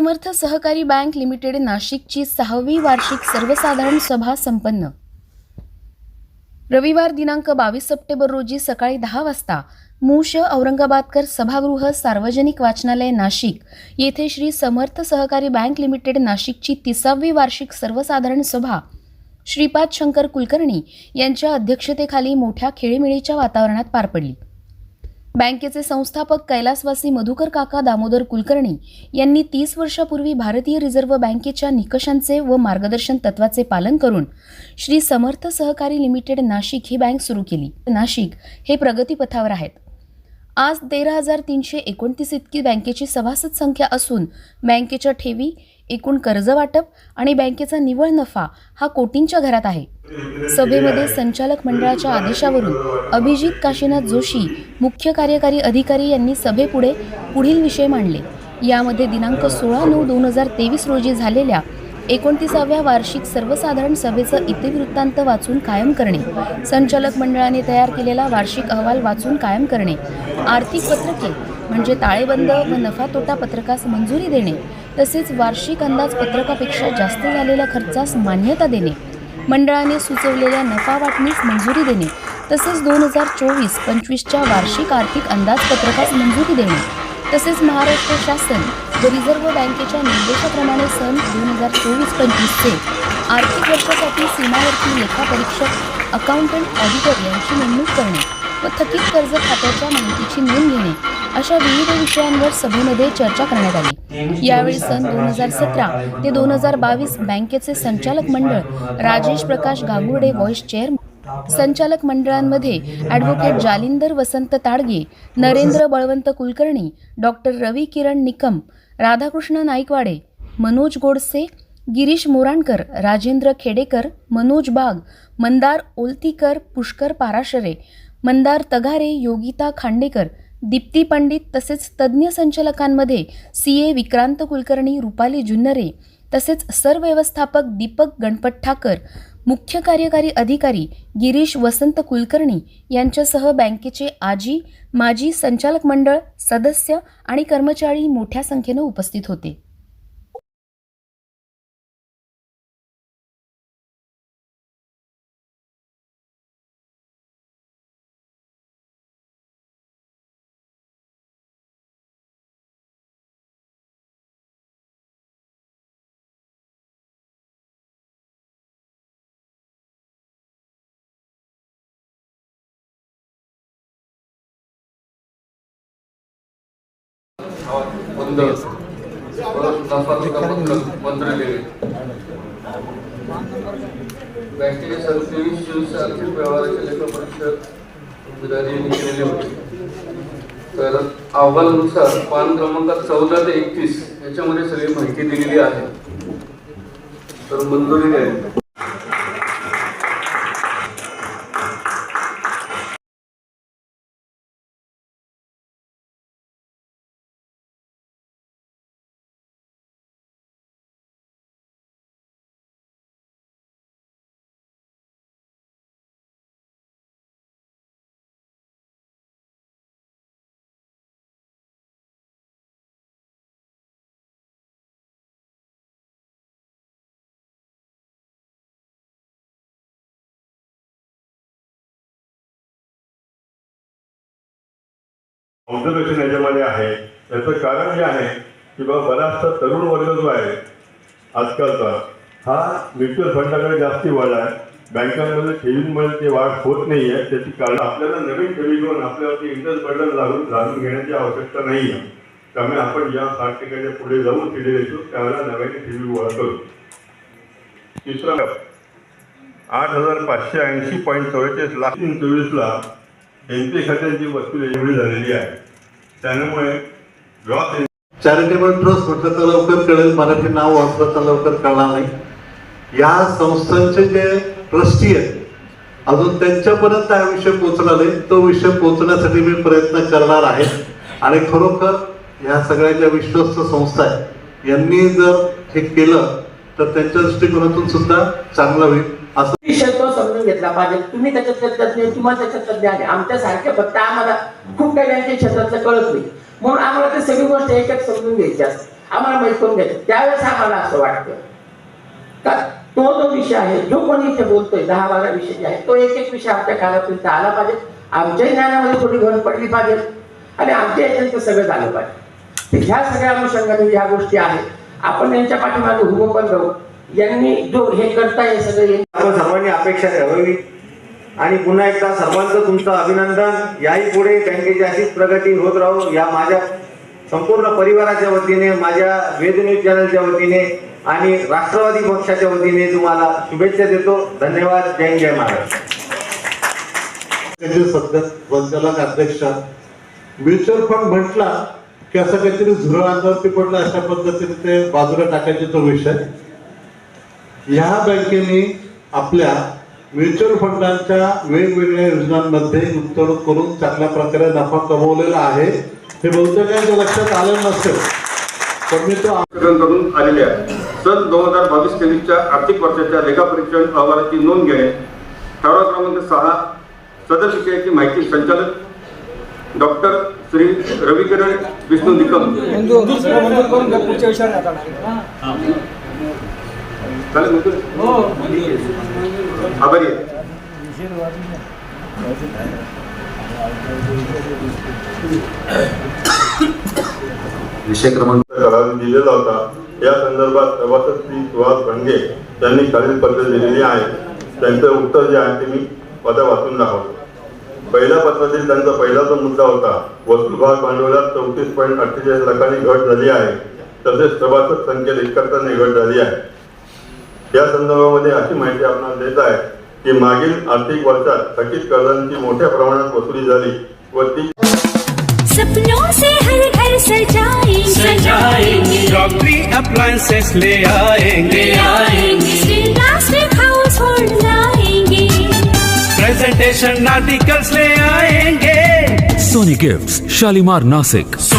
समर्थ सहकारी bank limited नाशिकची सहावी वार्षिक सर्वसाधारण सभा संपन्न. रविवार दिनांक बावीस सप्टेंबर रोजी सकाळी दहा वाजता मूश औरंगाबादकर सभागृह सार्वजनिक वाचनालय नाशिक येथे श्री समर्थ सहकारी बँक लिमिटेड नाशिकची तिसावी वार्षिक सर्वसाधारण सभा श्रीपाद शंकर कुलकर्णी यांच्या अध्यक्षतेखाली मोठ्या खेळीमेळीच्या वातावरणात पार पडली. बँकेचे संस्थापक कैलासवासी मधुकर काका दामोदर कुलकर्णी यांनी तीस वर्षापूर्वी भारतीय रिझर्व्ह बँकेच्या निकषांचे व मार्गदर्शन तत्वाचे पालन करून श्री समर्थ सहकारी लिमिटेड नाशिक ही बँक सुरू केली. नाशिक हे प्रगतीपथावर आहेत. आज तेरा हजार तीनशे एकोणतीस इतकी बँकेची सभासद संख्या असून बँकेच्या ठेवी एकूण कर्ज वाटप आणि बँकेचा निव्वळ नफा हा कोटींच्या घरात आहे. सभेमध्ये संचालक मंडळाच्या आदेशावरून अभिजित काशीनाथ जोशी मुख्य कार्यकारी अधिकारी यांनी सभेपुढे पुढील विषय मांडले. यामध्ये दिनांक सोळा नऊ दोन हजार तेवीस रोजी झालेल्या एकोणतीसाव्या वार्षिक सर्वसाधारण सभेचं इतिवृत्तांत वाचून कायम करणे संचालक मंडळाने तयार केलेला वार्षिक अहवाल वाचून कायम करणे आर्थिक पत्रके म्हणजे ताळेबंद व नफा तोटा पत्रकास मंजुरी देणे तसेच वार्षिक अंदाजपत्रकापेक्षा जास्त झालेल्या खर्चास मान्यता देणे. मंडळाने सुचवलेल्या नफा वाटणीस मंजुरी देणे. तसेच दोन हजार चोवीस पंचवीसच्या वार्षिक आर्थिक अंदाजपत्रकास मंजुरी देणे. तसेच महाराष्ट्र शासन व रिझर्व्ह बँकेच्या निर्देशाप्रमाणे सन दोन हजार चोवीस पंचवीसचे आर्थिक वर्षासाठी सीमावर्ती लेखापरीक्षक अकाउंटंट ऑडिटर यांची नेमणूक करणे व थकीत कर्ज खात्याच्या माहितीची नोंद घेणे. अशा विविध विषयांवर सभेमध्ये चर्चा करण्यात आली. यावेळी सन दोन हजार सतरा ते दोन हजार बावीस बँकेचे संचालक मंडळ राजेश प्रकाश गांगुर्डे व्हॉइस चेअर संचालक मंडळांमध्ये ॲडव्होकेट जालिंदर वसंत ताडगे नरेंद्र बळवंत कुलकर्णी डॉक्टर रवी किरण निकम राधाकृष्ण नाईकवाडे मनोज गोडसे गिरीश मोराणकर राजेंद्र खेडेकर मनोज बाग मंदार ओलतीकर पुष्कर पाराशरे मंदार तगारे योगिता खांडेकर दीप्ती पंडित तसेच तज्ज्ञ संचालकांमध्ये सी ए विक्रांत कुलकर्णी रुपाली जुन्नरे तसेच सरव्यवस्थापक दीपक गणपत ठाकर मुख्य कार्यकारी अधिकारी गिरीश वसंत कुलकर्णी यांच्यासह बँकेचे आजी माजी संचालक मंडळ सदस्य आणि कर्मचारी मोठ्या संख्येनं उपस्थित होते. बंद नफा तोटा पत्रक बंद लिहिले बँकेचे आर्थिक व्यवहाराचे लेखापरीक्षक अधिकारी यांनी केलेले होते तर अहवालानुसार पान क्रमांक चौदा ते एकतीस याच्यामध्ये सगळी माहिती दिलेली आहे तर मंजुरी द्यावी ऑब्झर्वेशन याच्यामध्ये आहे. त्याचं कारण जे आहे की बाबा बराचसा तरुण वर्ग जो आहे आजकालचा हा म्युच्युअल फंडाकडे जास्ती वाढ आहे. बँकांमध्ये ठेवींमुळे ते वाढ होत नाही आहे त्याची कारण आपल्याला नवीन ठेवी घेऊन आपल्यावरती इंटरेस्ट बर्डन लागून लागून घेण्याची आवश्यकता नाही आहे त्यामुळे आपण ज्या साठ टक्क्याच्या पुढे जाऊन केले देतो त्यावेळेला नव्याने ठेवी गोळा करू. तिसरा आठ हजार पाचशे ऐंशी पॉईंट चव्वेचाळीस लाख चोवीसला एन पी खात्याची वस्तू एवढी झालेली आहे. त्यामुळे चॅरिटेबल ट्रस्ट म्हटलं तर लवकर कळेल मराठी नाव वाचलं तर लवकर कळणार नाही. या संस्थांचे जे ट्रस्टी आहेत अजून त्यांच्यापर्यंत हा विषय पोहोचला नाही. तो विषय पोहोचण्यासाठी मी प्रयत्न करणार आहे. आणि खरोखर ह्या सगळ्या ज्या विश्वस्त संस्था आहेत यांनी जर हे केलं तर त्यांच्या दृष्टिकोनातून सुद्धा चांगलं होईल. असं विषय तो समजून घेतला पाहिजे. तुम्ही त्याच्यात तज्ञ तुम्हाला त्याच्यात तज्ञ आहे. आमच्यासारखे फक्त आम्हाला खूप काही त्यांच्या क्षेत्रातलं कळत नाही. म्हणून आम्हाला ते सगळी गोष्ट एक एक समजून घ्यायची असते. आम्हाला माहीत करून घ्यायचं. त्यावेळेस आम्हाला असं वाटतं. का तो जो विषय आहे जो कोणी इथे बोलतोय दहा बारा विषय जे आहे तो एक एक विषय आमच्या कानातून आला पाहिजे. आमच्या ज्ञानामध्ये थोडी घट पडली पाहिजे. आणि आमच्या याच्यात सगळं झालं पाहिजे. ह्या सगळ्या अनुषंगाने ह्या गोष्टी आहेत. आपण यांच्या पाठीमागे उभं पण राहू. यांनी जो हे करताय हे सगळं सर्वांनी अपेक्षा ठरवली. आणि पुन्हा एकदा सर्वांचं तुमचं अभिनंदन. याही पुढे बँकेची अशीच प्रगती होत राहू. या माझ्या संपूर्ण परिवाराच्या वतीने माझ्या वेद न्यूज चॅनलच्या वतीने आणि राष्ट्रवादी पक्षाच्या वतीने तुम्हाला शुभेच्छा देतो. धन्यवाद. जय जय सध्या संचालक अध्यक्ष म्युच्युअल फंड म्हटला की असं काहीतरी झुरळ अंगावरती पडलं अशा पद्धतीने ते बाजूला टाकायचे तो विषय. ह्या बँकेने आपल्या म्युच्युअल फंडांच्या वेगवेगळ्या योजनांमध्ये गुंतवणूक करून चांगल्या प्रकारे नफा कमवलेला आहे. हे बहुतेकांच्या लक्षात आलं नसेल पण मी तो करून आलेले आहे. सन दोन हजार बावीस तेवीसच्या आर्थिक वर्षाच्या लेखापरीक्षण अहवालाची नोंद घेणे ठराव क्रमांक सहा सदर विषयाची माहिती संचालक डॉक्टर श्री रविकिरण विष्णू निकम. चालेल मंजूर? आभारी आहे. विषय क्रमांक करार दिलेला होता या संदर्भात सभासद श्री सुहास भंगे यांनी खालील पत्र दिलेली आहे. त्यांचं उत्तर जे आहे ते मी पदा वाचून दाखवतो. पहिल्या पत्रातील त्यांचा पहिला जो मुद्दा होता वस्तुभाग भांडवलात चौतीस पॉईंट अठ्ठेचाळीस लाखांनी घट झाली आहे. तसेच सभासद संख्येत एकाहत्तरने घट झाली आहे. या संदर्भामध्ये अशी माहिती आपणाला देत आहे की मागील आर्थिक वर्षात थकीत कर्जांची मोठ्या प्रमाणात वसुली झाली व ती सपनों से हर घर सजाएंगे. सजाएंगे. रॉकरी अप्लायंसेस ले आएंगे. आएंगे. प्लास्टिक हाउस होल्ड लाएंगे. प्रेजेंटेशन आर्टिकल्स ले आएंगे. Sony Gifts, Shalimar Nasik.